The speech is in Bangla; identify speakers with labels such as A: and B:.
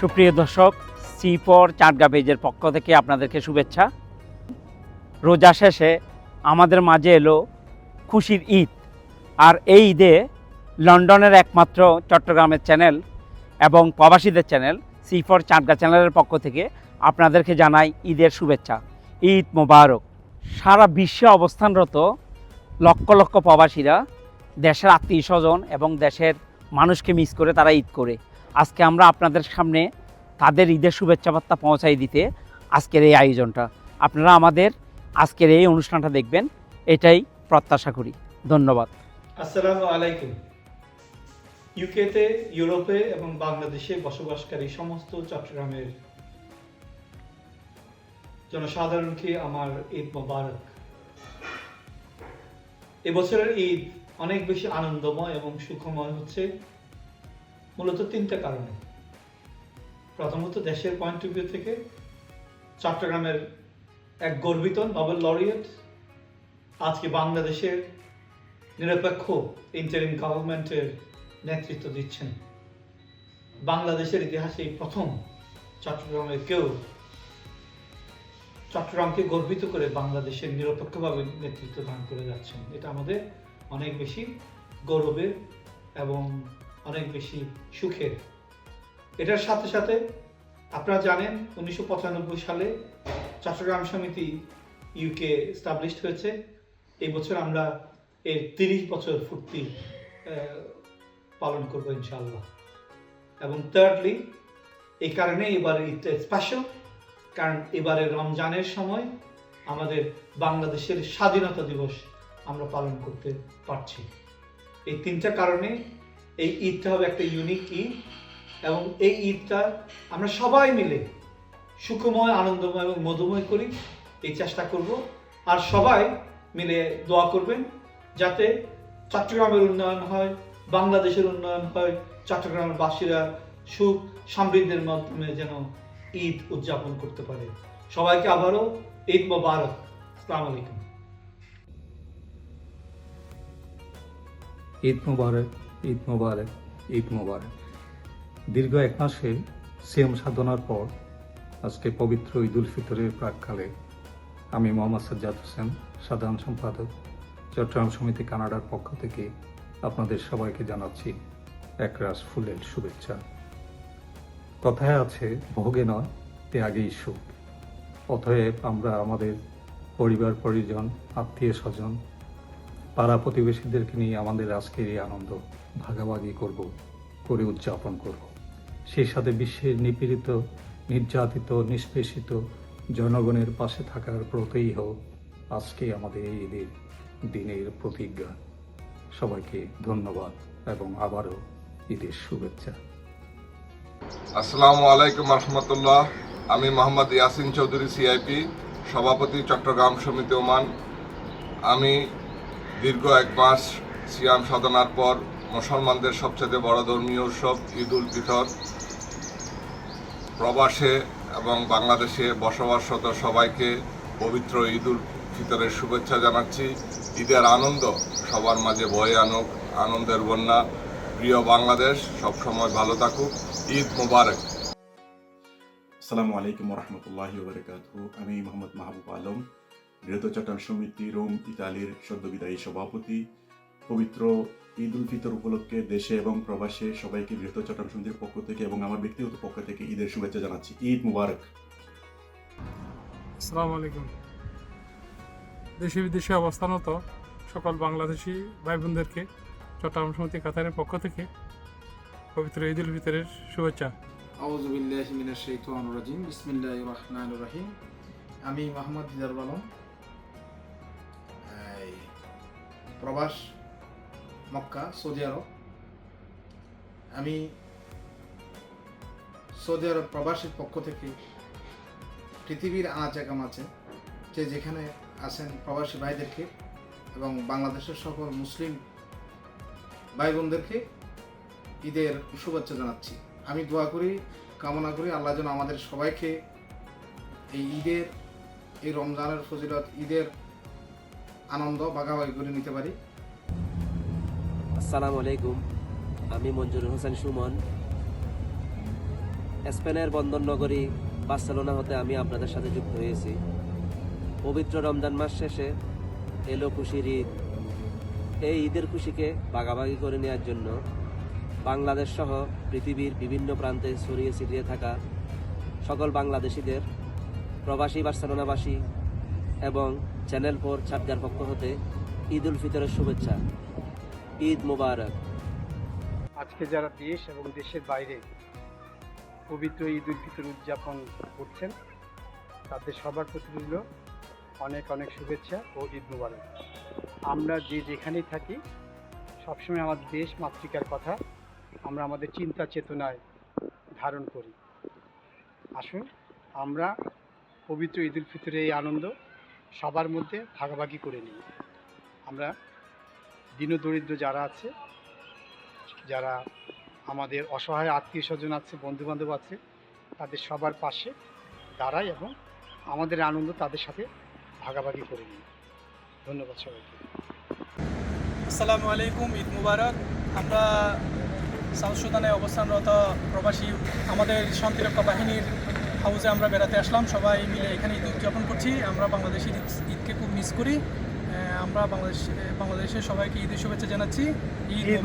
A: সুপ্রিয় দর্শক সি ফর চাটগা পেজের পক্ষ থেকে আপনাদেরকে শুভেচ্ছা। রোজা শেষে আমাদের মাঝে এলো খুশির ঈদ। আর এই ঈদে লন্ডনের একমাত্র চট্টগ্রামের চ্যানেল এবং প্রবাসীদের চ্যানেল সি ফর চাটগা চ্যানেলের পক্ষ থেকে আপনাদেরকে জানাই ঈদের শুভেচ্ছা। ঈদ মোবারক। সারা বিশ্বে অবস্থানরত লক্ষ লক্ষ প্রবাসীরা দেশের আত্মীয় স্বজন এবং দেশের মানুষকে মিস করে তারা ঈদ করে। আজকে আমরা আপনাদের সামনে তাদের ঈদের শুভেচ্ছা বার্তা পৌঁছাই দিতে আজকের এই আয়োজনটা। আপনারা আমাদের আজকের এই অনুষ্ঠানটা দেখবেন, এটাই প্রত্যাশা করি। ধন্যবাদ।
B: আসসালামু আলাইকুম। ইউকেতে, ইউরোপে এবং বাংলাদেশে বসবাসকারী সমস্ত চট্টগ্রামের জনসাধারণকে আমার ঈদ মোবারক। এবছরের ঈদ অনেক বেশি আনন্দময় এবং সুখময় হচ্ছে। মূলত তিনটা কারণে। প্রথমত দেশের পয়েন্ট অফ ভিউ থেকে চট্টগ্রামের এক গর্বিত নোবেল লরিয়েট আজকে বাংলাদেশের নিরপেক্ষ ইন্টারিম গভর্নমেন্টের নেতৃত্ব দিচ্ছেন। বাংলাদেশের ইতিহাসে প্রথম চট্টগ্রামের কেউ চট্টগ্রামকে গর্বিত করে বাংলাদেশের নিরপেক্ষভাবে নেতৃত্ব দান করে যাচ্ছেন। এটা আমাদের অনেক বেশি গৌরবের এবং অনেক বেশি সুখের। এটার সাথে সাথে আপনারা জানেন উনিশশো পঁচানব্বই সালে চট্টগ্রাম সমিতি ইউকে স্টাবলিশড হয়েছে। এই বছর আমরা এর তিরিশ বছর ফুর্তি পালন করব ইনশাল্লাহ এবং থার্ডলি এই কারণে এবার ঈদটা স্পেশাল কারণ এবারে রমজানের সময় আমাদের বাংলাদেশের স্বাধীনতা দিবস আমরা পালন করতে পারছি। এই তিনটা কারণে এই ঈদটা হবে একটা ইউনিক ঈদ এবং এই ঈদটা আমরা সবাই মিলে সুখময়, আনন্দময় এবং মধুময় করি, এই চেষ্টা করব। আর সবাই মিলে দোয়া করবেন যাতে চট্টগ্রামের উন্নয়ন হয়, বাংলাদেশের উন্নয়ন হয় চট্টগ্রামের বাসীরা সুখ সমৃদ্ধির মাধ্যমে যেন ঈদ উদযাপন করতে পারে। সবাইকে আবারও ঈদ মোবারক। আসসালামু আলাইকুম।
C: ঈদ মোবারক। ঈদ মোবারক ঈদ মোবারক। দীর্ঘ এক মাসে সিএম সাধনার পর আজকে পবিত্র ঈদ উল ফিতরের প্রাককালে আমি মোহাম্মদ সাজ্জাদ হোসেন, সাধারণ সম্পাদক, চট্টগ্রাম সমিতি কানাডার পক্ষ থেকে আপনাদের সবাইকে জানাচ্ছি একরাশ ফুলের শুভেচ্ছা। কথায় আছে, ভোগে নয় ত্যাগেই সুখ। অতএব আমরা আমাদের পরিবার, পরিজন আত্মীয় স্বজন পাড়া প্রতিবেশীদেরকে নিয়ে আমাদের আজকের এই আনন্দ ভাগাভাগি করব, করে উদযাপন করব। সেই সাথে বিশ্বের নিপীড়িত, নির্যাতিত, নিষ্পেষিত জনগণের পাশে থাকার প্রত্যয়ী হোক আজকে আমাদের এই ঈদের দিনের প্রতিজ্ঞা। সবাইকে ধন্যবাদ এবং আবারও ঈদের শুভেচ্ছা।
D: আসসালামু আলাইকুম রহমতুল্লাহ। আমি মোহাম্মদ ইয়াসিন চৌধুরী, সিআইপি, সভাপতি, চট্টগ্রাম সমিতি ওমান। আমি দীর্ঘ এক মাস সিয়াম সাধনার পর মুসলমানদের সবচেয়ে বড় ধর্মীয় উৎসব ঈদ উল ফিতর। প্রবাসে এবং বাংলাদেশে বসবাসরত সবাইকে পবিত্র ঈদ উল ফিতরের শুভেচ্ছা জানাচ্ছি। ঈদের আনন্দ সবার মাঝে বয়ে আনুক, আনন্দের বন্যা। প্রিয় বাংলাদেশ, সবসময় ভালো থাকুক। ঈদ মুবারক।
E: আসসালামু আলাইকুম রহমতুল্লাহ আমি মোহাম্মদ মাহবুব আলম। বৃহত্তর চট্টগ্রাম সমিতি রোম ইতালির সদ্যবিদায়ী সভাপতি পবিত্র ঈদ উল ফিতর উপলক্ষে দেশে এবং প্রবাসে সবাইকে বৃহত্তর চট্টগ্রাম সমিতির পক্ষ থেকে এবং আমার ব্যক্তিগত পক্ষ থেকে ঈদের শুভেচ্ছা জানাচ্ছি। ঈদ মুবারক।
F: আসসালামু আলাইকুম। দেশে বিদেশে অবস্থানত সকল বাংলাদেশি ভাই বোনদেরকে চট্টগ্রাম সমিতি কাতারের পক্ষ থেকে পবিত্র ঈদ উল ফিতরের শুভেচ্ছা।
G: আউযু বিল্লাহি মিনাশ শাইতানির রাজিম। বিসমিল্লাহির রহমানির রহিম। আমি মোহাম্মদ দিদার আলম প্রবাস, মক্কা, সৌদি আরব। আমি সৌদি আরব প্রবাসীর পক্ষ থেকে পৃথিবীর আনাচে আছে যে যেখানে আছেন প্রবাসী ভাইদেরকে এবং বাংলাদেশের সকল মুসলিম ভাই বোনদেরকে ঈদের শুভেচ্ছা জানাচ্ছি। আমি দোয়া করি, কামনা করি আল্লাহ যেন আমাদের সবাইকে এই ঈদের, এই রমজানের ফজিলত, ঈদের আনন্দ, ভাগাভাগি করে নিতে পারি।
H: আসসালামু আলাইকুম। আমি মঞ্জুর হোসেন সুমন। স্পেনের বন্দর নগরী বার্সেলোনা হতে আমি আপনাদের সাথে যুক্ত হয়েছি। পবিত্র রমজান মাস শেষে এলো খুশির ঈদ। এই ঈদের খুশিকে ভাগাভাগি করে নেওয়ার জন্য বাংলাদেশ সহ পৃথিবীর বিভিন্ন প্রান্তে ছড়িয়ে ছিটিয়ে থাকা সকল বাংলাদেশিদের প্রবাসী বার্সেলোনাবাসী এবং চ্যানেল ফোর চাপদার পক্ষ হতে ঈদ উল ফিতরের শুভেচ্ছা। ঈদ মুবারক।
I: আজকে যারা দেশ এবং দেশের বাইরে পবিত্র ঈদ উল ফিতর উদযাপন করছেন, তাদের সবার প্রতি রইল অনেক অনেক শুভেচ্ছা ও ঈদ মুবারক। আমরা যে যেখানেই থাকি, সবসময় আমাদের দেশ মাতৃকার কথা, আমরা আমাদের চিন্তা চেতনায় ধারণ করি। আসুন, আমরা পবিত্র ঈদ উল ফিতরের এই আনন্দ সবার মধ্যে ভাগাভাগি করে নিই। আমরা দীনদরিদ্র যারা আছে, যারা আমাদের অসহায় আত্মীয় স্বজন আছে, বন্ধুবান্ধব আছে, তাদের সবার পাশে দাঁড়াই এবং আমাদের আনন্দ তাদের সাথে ভাগাভাগি করে নিই। ধন্যবাদ সবাইকে।
J: আসসালামু আলাইকুম, ঈদ মুবারক। আমরা সাউথ সুদানে অবস্থানরত প্রবাসী, আমাদের শান্তিরক্ষা বাহিনীর হাউসে আমরা বেড়াতে আসলাম। সবাই মিলে এখানে ঈদ উদযাপন করছি। আমরা বাংলাদেশের ঈদ- ঈদকে খুব মিস করি। আহ, আমরা বাংলাদেশ বাংলাদেশের সবাইকে ঈদের শুভেচ্ছা জানাচ্ছি। ঈদ